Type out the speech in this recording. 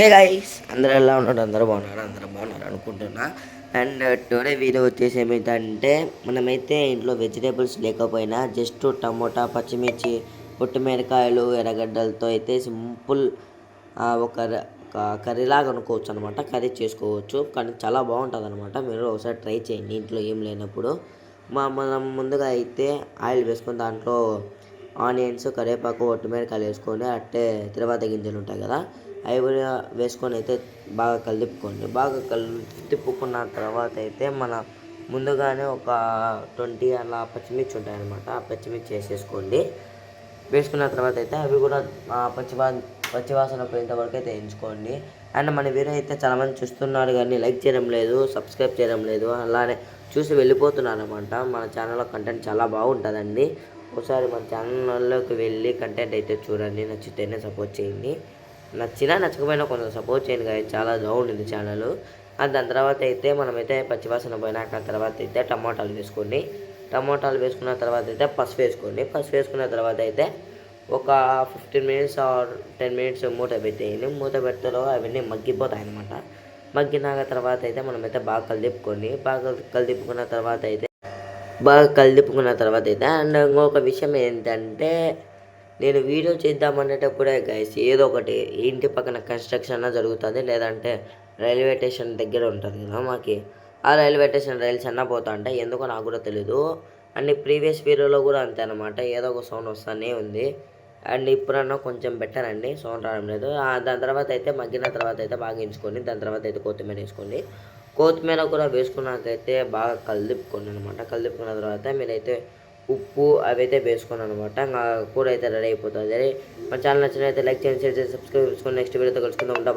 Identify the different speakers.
Speaker 1: Hey guys అందరూ ఎలా ఉన్నారు? అందరూ బాగున్నారు? అందరూ బాగున్నారు అనుకుంటున్నా. అండ్ టుడే uh, వీడియో వచ్చేసి ఏమిటంటే మనమైతే ఇంట్లో వెజిటేబుల్స్ లేకపోయినా జస్ట్ టమోటా పచ్చిమిర్చి పొట్టిమిరకాయలు ఎర్రగడ్డలతో అయితే సింపుల్ ఒక కర్రీలాగా అనుకోవచ్చు అనమాట కర్రీ చేసుకోవచ్చు. కానీ చాలా బాగుంటుంది అనమాట మీరు ఒకసారి ట్రై చేయండి. ఇంట్లో ఏం లేనప్పుడు. మా మనం ముందుగా అయితే ఆయిల్ వేసుకొని దాంట్లో ఆనియన్స్ కరివేపాకు ఒట్టిమిరకాయలు వేసుకొని అట్టే తిరువాత గింజలు ఉంటాయి కదా. అవి కూడా వేసుకొని అయితే బాగా కలుపుకోండి బాగా కలుపుకున్న తర్వాత అయితే మన ముందుగానే ఒక ట్వంటీ అలా పచ్చిమిర్చి ఉంటాయన్నమాట. ఆ పచ్చిమిర్చి వేసేసుకోండి. వేసుకున్న తర్వాత అయితే అవి కూడా పచ్చివా పచ్చివాసన పోయేంతవరకు అయితే ఎంచుకోండి అండ్ మన వీడియో అయితే చాలామంది చూస్తున్నారు కానీ లైక్ చేయడం లేదు సబ్స్క్రైబ్ చేయడం లేదు అలానే చూసి వెళ్ళిపోతున్నారు అనమాట మన ఛానల్లో కంటెంట్ చాలా బాగుంటుందండి. ఒకసారి మన ఛానల్లోకి వెళ్ళి కంటెంట్ అయితే చూడండి నచ్చితేనే సపోర్ట్ చేయండి. నచ్చినా నచ్చకపోయినా కొంచెం సపోర్ట్ చేయండి కానీ చాలా బాగుంటుంది ఛానల్ దాని తర్వాత అయితే మనమైతే పచ్చివాసన పోయినాక తర్వాత అయితే టమాటాలు వేసుకోండి. టమాటాలు వేసుకున్న తర్వాత అయితే పసుపు వేసుకోండి. పసుపు వేసుకున్న తర్వాత అయితే ఒక fifteen minutes or ten minutes మూత పెట్టేయండి. మూత పెట్టలో అవన్నీ మగ్గిపోతాయి అనమాట మగ్గినాక తర్వాత అయితే మనమైతే బాగా కలిపుకోండి. బాగా కలిపుకున్న తర్వాత అయితే బాగా కలిపుకున్న తర్వాత అయితే అండ్ ఇంకొక విషయం ఏంటంటే నేను వీడియో చేద్దామనేటప్పుడే గైస్ ఏదో ఒకటి ఇంటి పక్కన కన్స్ట్రక్షన్ జరుగుతుంది లేదంటే రైల్వే స్టేషన్ దగ్గర ఉంటుంది కదా మాకి. ఆ రైల్వే స్టేషన్ రైల్స్ అన్న పోతా ఉంటాయి ఎందుకో నాకు కూడా తెలీదు. అండ్ ప్రీవియస్ వీడియోలో కూడా అంతే అనమాట ఏదో ఒక సౌండ్ వస్తూనే ఉంది. అండ్ ఇప్పుడన్నా కొంచెం బెటర్ అండి సౌండ్ రావడం లేదు. దాని తర్వాత అయితే మగ్గిన తర్వాత అయితే బాగా ఎంచుకోండి దాని తర్వాత అయితే కొత్తిమీర వేసుకోండి. కొత్తిమీర కూడా వేసుకున్నాకైతే బాగా కలిపుకోండి అనమాట కలిపుకున్న తర్వాత మీరైతే ఉప్పు అవి అయితే వేసుకోండి అనమాట ఇంకా కూర అయితే రెడీ అయిపోతుంది. మన ఛానల్ నచ్చినైతే లైక్ చేయండి షేర్ చేసి సబ్స్క్రైబ్ చేసుకోండి నెక్స్ట్ వీడియోతో కలుసుకుందాం. ఉంటా